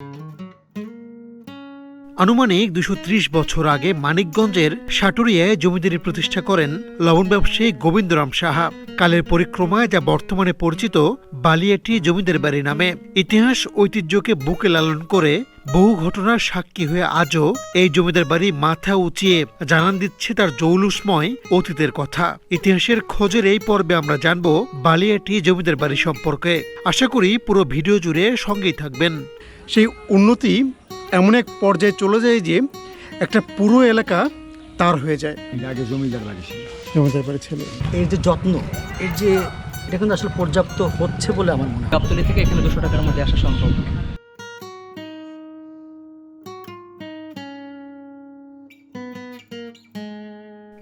Thank you. আনুমানিক দুশো বছর আগে মানিকগঞ্জের সাটুরিয়ায় জমিদারি প্রতিষ্ঠা করেন লবণ ব্যবসায়ী গোবিন্দরাম সাহা। কালের পরিক্রমায় যা বর্তমানে পরিচিত বালিয়াটি জমিদার বাড়ি নামে। ইতিহাস ঐতিহ্যকে বুকে লালন করে বহু ঘটনার সাক্ষী হয়ে আজও এই জমিদার বাড়ি মাথা উঁচিয়ে জানান দিচ্ছে তার জৌলুসময় অতীতের কথা। ইতিহাসের খোঁজের এই পর্বে আমরা জানব বালিয়াটি জমিদার বাড়ি সম্পর্কে। আশা করি পুরো ভিডিও জুড়ে সঙ্গেই থাকবেন। সেই উন্নতি এমন এক পর্যায়ে চলে যায় যে একটা পুরো এলাকা তার হয়ে যায়। আগে জমিদার বাড়ি ছিল জমিদার বাড়ি ছিল। এর যে যত্ন এর যে এটা কিন্তু আসলে পর্যাপ্ত হচ্ছে বলে আমার মনে হয়। গাবতলি থেকে এখানে দুশো টাকার মধ্যে আসা সম্ভব।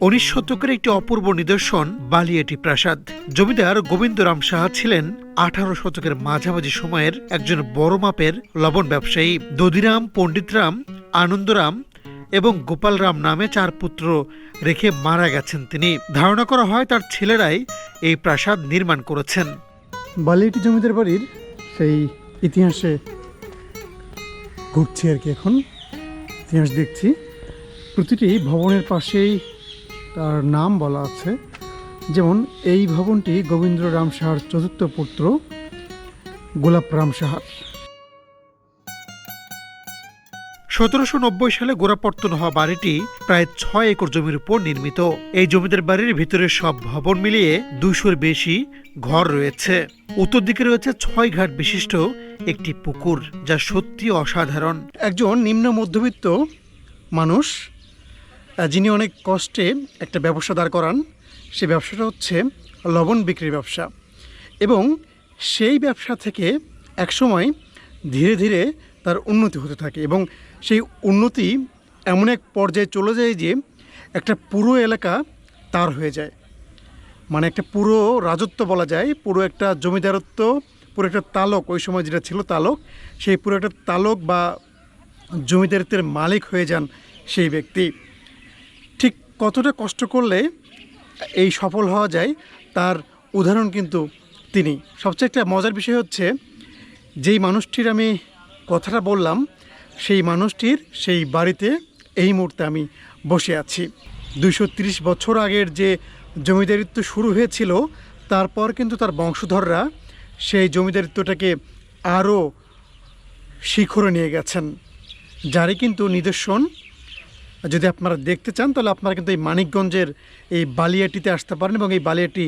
উনিশ শতকের একটি অপূর্ব নিদর্শন, বালিয়াটি প্রাসাদ। জমিদার গোবিন্দরাম সাহা ছিলেন আঠারো শতকের মাঝামাঝি সময়ের একজন বড় মাপের লবণ ব্যবসায়ী। দধিরাম, পণ্ডিতরাম, আনন্দরাম এবং গোপালরাম নামে চার পুত্র রেখে মারা গেছেন তিনি। ধারণা করা হয় তার ছেলেরাই এই প্রাসাদ নির্মাণ করেছেন। বালিয়াটি জমিদার বাড়ির সেই ইতিহাসে ঘুরছি আর কি এখন। ইতিহাস দেখছি। প্রতিটি ভবনের পাশেই তার নাম বলা আছে। যেমন, এই ভবনটি গোবিন্দ রাম সাহার চতুর্থ পুত্র, গোলাপ রাম সাহার। সতেরোশো নব্বই সালে গোড়াপত্তন হওয়া বাড়িটি প্রায় ছয় একর জমির উপর নির্মিত। এই জমিদার বাড়ির ভিতরে সব ভবন মিলিয়ে দুশোর বেশি ঘর রয়েছে। উত্তর দিকে রয়েছে ছয় ঘাট বিশিষ্ট একটি পুকুর, যা সত্যি অসাধারণ। একজন নিম্ন মধ্যবিত্ত মানুষ যিনি অনেক কষ্টে একটা ব্যবসা দাঁড় করান সেই ব্যবসাটা হচ্ছে লবণ বিক্রির ব্যবসা। এবং সেই ব্যবসা থেকে একসময় ধীরে ধীরে তার উন্নতি হতে থাকে এবং সেই উন্নতি এমন এক পর্যায়ে চলে যায় যে একটা পুরো এলাকা তার হয়ে যায়। মানে একটা পুরো রাজত্ব বলা যায়, পুরো একটা জমিদারত্ব, পুরো একটা তালক, ওই সময় যেটা ছিল তালক, সেই পুরো একটা তালক বা জমিদারিত্বের মালিক হয়ে যান সেই ব্যক্তি। কতটা কষ্ট করলে এই সফল হওয়া যায় তার উদাহরণ কিন্তু তিনি। সবচেয়ে একটা মজার বিষয় হচ্ছে, যেই মানুষটির আমি কথাটা বললাম, সেই মানুষটির সেই বাড়িতে এই মুহূর্তে আমি বসে আছি। দুশো বছর আগের যে জমিদারিত্ব শুরু হয়েছিল, তারপর কিন্তু তার বংশধররা সেই জমিদারিত্বটাকে আরও শিখরে নিয়ে গেছেন। যারই কিন্তু নিদর্শন যদি আপনারা দেখতে চান, তাহলে আপনারা কিন্তু এই মানিকগঞ্জের এই বালিয়াটিতে আসতে পারেন এবং এই বালিয়াটি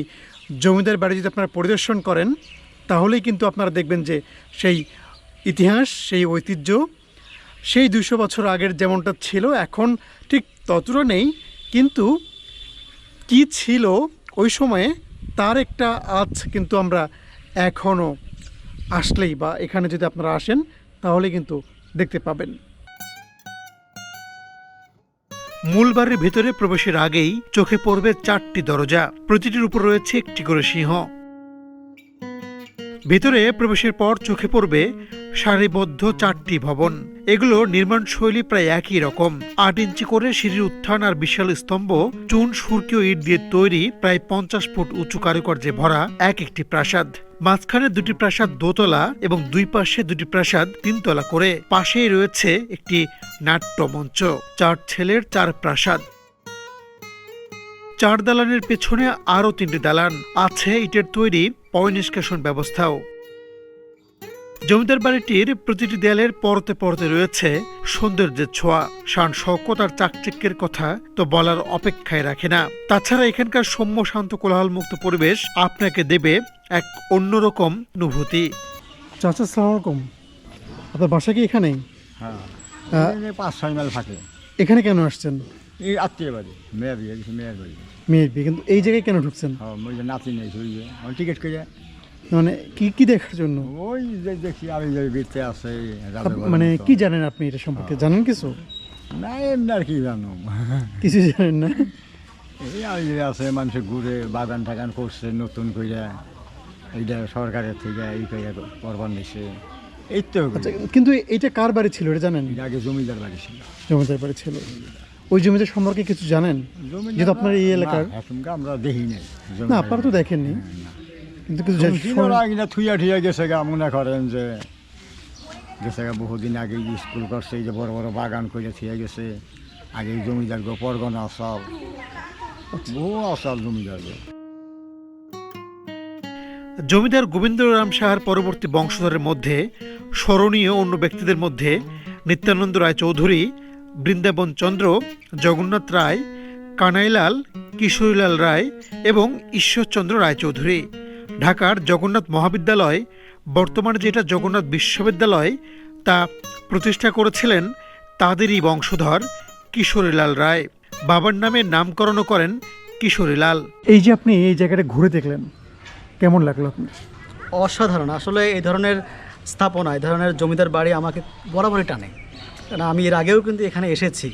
জমিদার বাড়ি যদি আপনারা পরিদর্শন করেন, তাহলেই কিন্তু আপনারা দেখবেন যে সেই ইতিহাস, সেই ঐতিহ্য, সেই দুশো বছর আগের যেমনটা ছিল, এখন ঠিক ততটা নেই। কিন্তু কি ছিল ওই সময়ে, তার একটা আজ কিন্তু আমরা এখনও আসলেই বা এখানে যদি আপনারা আসেন, তাহলে কিন্তু দেখতে পাবেন। মূল বাড়ির ভেতরে প্রবেশের আগেই চোখে পড়বে চারটি দরজা। প্রতিটির উপর রয়েছে একটি করে সিংহ। ভেতরে প্রবেশের পর চোখে পড়বে সারিবদ্ধ চারটি ভবন। এগুলো নির্মাণ শৈলী প্রায় একই রকম। আট ইঞ্চি করে সিঁড়ির উত্থান আর বিশাল স্তম্ভ, চুন সুরকীয় ইট দিয়ে তৈরি প্রায় পঞ্চাশ ফুট উঁচু কারুকার্যে ভরা এক একটি প্রাসাদ। মাঝখানে দুটি প্রাসাদ দোতলা এবং দুই পাশে দুটি প্রাসাদ তিনতলা করে পাশেই রয়েছে একটি নাট্যমঞ্চ, চার ছেলের চার প্রাসাদ। চার দালানের পেছনে আরও তিনটি দালান, আছে ইটের তৈরি পয় নিষ্কাশন ব্যবস্থাও। জমিদার বাড়িটির প্রতিটি দেয়ালের পরতে পরতে রয়েছে সৌন্দর্যের ছোঁয়া। শান শওকত আর চাকচিক্যের কথা তো বলার অপেক্ষায় রাখে না। তাছাড়া এখানকার সৌম্য শান্ত কোলাহলমুক্ত পরিবেশ আপনাকে দেবে এক অন্যরকম অনুভূতি। চাচা সালাম আলাইকুম। আপনার বাসা কি এখানেই? হ্যাঁ। পাঁচ ছয় মাইল থাকে এখানে কেন আসছেন? এই আত্মীয় বাড়ি মেয়ের বিয়ে মেয়ের বাড়ি। মেয়ের বিয়ে কিন্তু এই জায়গায় কেন ঢুকছেন? হ্যাঁ নাতি নেই টিকিট করে মানে কি কি দেখার জন্য? ওই যে দেখি আমি যে বিতে আছে মানে কি জানেন আপনি এটা সম্পর্কে? জানেন কিছু? না এমনি আর কি জানো কিছু জানেন না? এই আমি যে আছে মানুষের ঘুরে বাগান টাগান করছে নতুন করে এইটা সরকারের থেকে এই করে করবার নিছে। এই তো আচ্ছা কিন্তু এটা কার বাড়ি ছিল এটা জানেন? আগে জমিদার বাড়ি ছিল। জমিদার বাড়ি ছিল। ওই জমিদার সম্পর্কে কিছু জানেন? যেহেতু আপনার এই এলাকার। আমরা দেখি নাই। না আপনারা তো দেখেননি। কিন্তু কিছু জানেন- থুইয়া ঠিয়া গেছে গা মনে করেন যে গেছে গা বহুদিন আগে স্কুল করছে এই যে বড় বড় বাগান করে থিয়ে গেছে আগে জমিদার গো পরগনা অসল বহু অসল জমিদার গো। জমিদার গোবিন্দরাম সাহার পরবর্তী বংশধরের মধ্যে স্মরণীয় অন্য ব্যক্তিদের মধ্যে নিত্যানন্দ রায় চৌধুরী বৃন্দাবন চন্দ্র জগন্নাথ রায় কানাইলাল কিশোরীলাল রায় এবং ঈশ্বরচন্দ্র রায়চৌধুরী ঢাকার জগন্নাথ মহাবিদ্যালয় বর্তমানে যেটা জগন্নাথ বিশ্ববিদ্যালয় তা প্রতিষ্ঠা করেছিলেন তাদেরই বংশধর কিশোরীলাল রায়। বাবার নামে নামকরণও করেন কিশোরীলাল। এই যে আপনি এই জায়গাটা ঘুরে দেখলেন কেমন লাগল আপনার? অসাধারণ। আসলে এই ধরনের স্থাপনা এই ধরনের জমিদার বাড়ি আমাকে বরাবরই টানে। কারণ আমি এর আগেও কিন্তু এখানে এসেছি।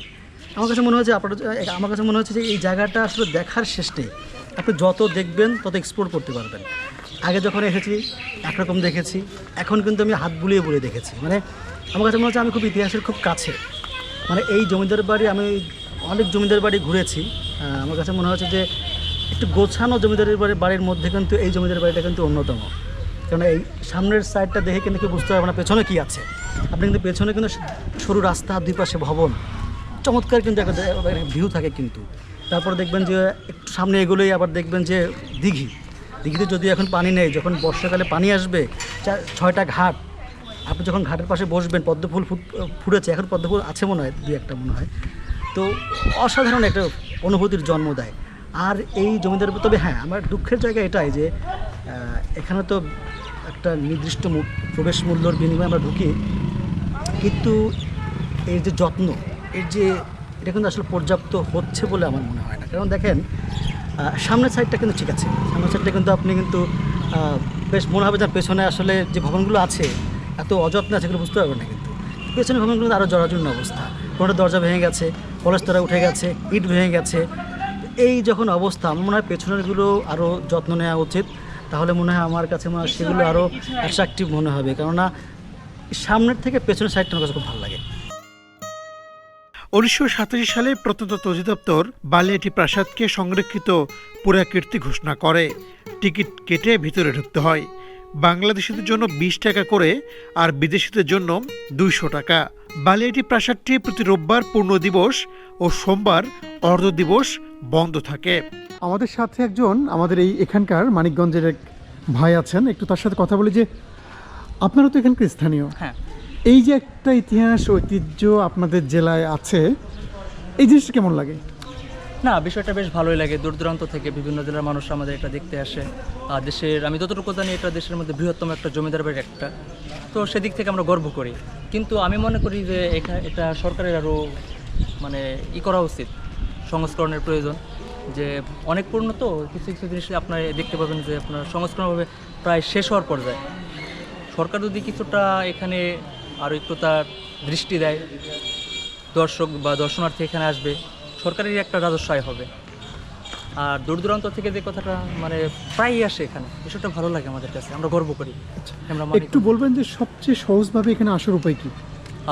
আমার কাছে মনে হচ্ছে আপনার আমার কাছে মনে হচ্ছে যে এই জায়গাটা আসলে দেখার শেষ নেই। আপনি যত দেখবেন, তত এক্সপ্লোর করতে পারবেন। আগে যখন এসেছি, একরকম দেখেছি। এখন কিন্তু আমি হাত বুলিয়ে বুলিয়ে দেখেছি। মানে আমার কাছে মনে হচ্ছে আমি খুব ইতিহাসের খুব কাছে। মানে এই জমিদার বাড়ি আমি অনেক জমিদার বাড়ি ঘুরেছি। আমার কাছে মনে হচ্ছে যে একটু গোছানো জমিদারের বাড়ি, বাড়ির মধ্যে কিন্তু এই জমিদার বাড়িটা কিন্তু অন্যতম। কারণ এই সামনের সাইডটা দেখে কিন্তু কেউ বুঝতে পারবে না পেছনে কী আছে। আপনি কিন্তু পেছনে কিন্তু সরু রাস্তা, দুই পাশে ভবন। চমৎকার কিন্তু একটা ভিউ থাকে কিন্তু। তারপর দেখবেন যে একটু সামনে এগুলোই আবার দেখবেন যে দিঘি। দিঘিতে যদি এখন পানি নেই, যখন বর্ষাকালে পানি আসবে ছয়টা ঘাট, আপনি যখন ঘাটের পাশে বসবেন পদ্মফুল ফুট- ফুটেছে, এখন পদ্মফুল আছে মনে হয় দুই একটা মনে হয়। তো অসাধারণ একটা অনুভূতির জন্ম দেয়। আর এই জমিদার, তবে হ্যাঁ আমার দুঃখের জায়গা এটাই যে এখানে তো একটা নির্দিষ্ট প্রবেশ মূল্যর বিনিময়ে আমরা ঢুকি। কিন্তু এর যে যত্ন, এর যে, এটা কিন্তু আসলে পর্যাপ্ত হচ্ছে বলে আমার মনে কারণ দেখেন সামনের সাইডটা কিন্তু ঠিক আছে। সামনের সাইডটা কিন্তু আপনি কিন্তু বেশ মনে হবে যে পেছনে আসলে যে ভবনগুলো আছে এত অযত্ন আছে সেগুলো বুঝতে পারবেন না কিন্তু। পেছনের ভবনগুলো আরও জরাজীর্ণ অবস্থা। কোনোটা দরজা ভেঙে গেছে পলেস্তরা উঠে গেছে ইট ভেঙে গেছে। এই যখন অবস্থা আমার মনে হয় পেছনেরগুলো আরও যত্ন নেওয়া উচিত। তাহলে মনে হয় আমার কাছে মনে হয় সেগুলো আরও অ্যাট্রাকটিভ মনে হবে। কেননা সামনের থেকে পেছনের সাইডটা আমার কাছে খুব ভালো লাগে। উনিশশো সাতাশি সালে প্রত্নতত্ত্ব অধিদপ্তর বালিয়াটি প্রাসাদকে সংরক্ষিত পুরাকীর্তি ঘোষণা করে। টিকিট কেটে ভিতরে ঢুকতে হয়। বাংলাদেশিদের জন্য বিশ টাকা করে আর বিদেশিদের জন্য দুইশো টাকা। বালিয়াটি প্রাসাদটি প্রতি রোববার পূর্ণ দিবস ও সোমবার অর্ধ দিবস বন্ধ থাকে। আমাদের সাথে একজন আমাদের এই এখানকার মানিকগঞ্জের এক ভাই আছেন। একটু তার সাথে কথা বলি যে আপনারা তো এখানকার স্থানীয়। হ্যাঁ। এই যে একটা ইতিহাস, ঐতিহ্য আপনাদের জেলায় আছে, এই জিনিসটা কেমন লাগে? না, বিষয়টা বেশ ভালোই লাগে। দূর দূরান্ত থেকে বিভিন্ন জেলার মানুষ আমাদের এটা দেখতে আসে। আর দেশের, আমি যতটুকু জানি এটা দেশের মধ্যে বৃহত্তম একটা জমিদার বাড়ির একটা। তো সেদিক থেকে আমরা গর্ব করি। কিন্তু আমি মনে করি যে এখা- এটা সরকারের আরও মানে ই করা উচিত, সংস্করণের প্রয়োজন। যে অনেক পূর্ণ তো, কিছু কিছু জিনিস আপনার দেখতে পাবেন যে আপনার সংস্করণভাবে প্রায় শেষ হওয়ার পর্যায়ে। সরকার যদি কিছুটা এখানে আরও একটু তার দৃষ্টি দেয়। দর্শক বা দর্শনার্থী এখানে আসবে। সরকারের একটা রাজস্ব আয় হবে। আর দূর দূরান্ত থেকে যে কথাটা মানে প্রায়ই আসে এখানে বিষয়টা ভালো লাগে আমাদের কাছে। আমরা গর্ব করি। আমরা একটু বলবেন যে সবচেয়ে সহজভাবে এখানে আসার উপায় কি?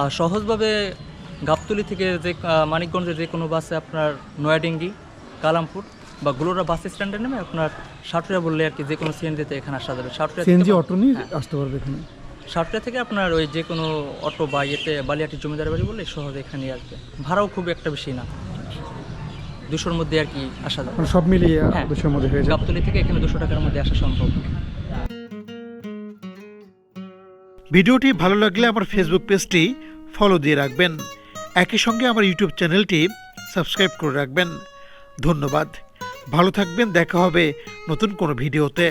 আর সহজভাবে গাবতলি থেকে যে মানিকগঞ্জের যে কোনো বাসে আপনার নয়াডিঙ্গি কালামপুর বা গুলোরা বাস স্ট্যান্ডে নেমে আপনার সাটুরিয়া বললে আর কি যে কোনো সিএনজিতে এখানে আসা যাবে। সাটুরিয়া সিএনজি অটো নিয়ে হ্যাঁ। আসতে পারবে এখানে? সাতটা থেকে আপনার ওই যে কোনো অটো বা ইয়েতে বালিয়াটি জমিদার বাড়ি বলে সহজে এখানে আসবে ভাড়াও খুব একটা বেশি না। দুশোর মধ্যে আর কি আসা যাবে মানে সব মিলিয়ে হ্যাঁ। দুশোর মধ্যে হয়ে যাবে গাবতলি থেকে এখানে দুশো টাকার মধ্যে আসা সম্ভব। ভিডিওটি ভালো লাগলে আমার ফেসবুক পেজটি ফলো দিয়ে রাখবেন। একই সঙ্গে আমার ইউটিউব চ্যানেলটি সাবস্ক্রাইব করে রাখবেন। ধন্যবাদ। ভালো থাকবেন। দেখা হবে নতুন কোনো ভিডিওতে।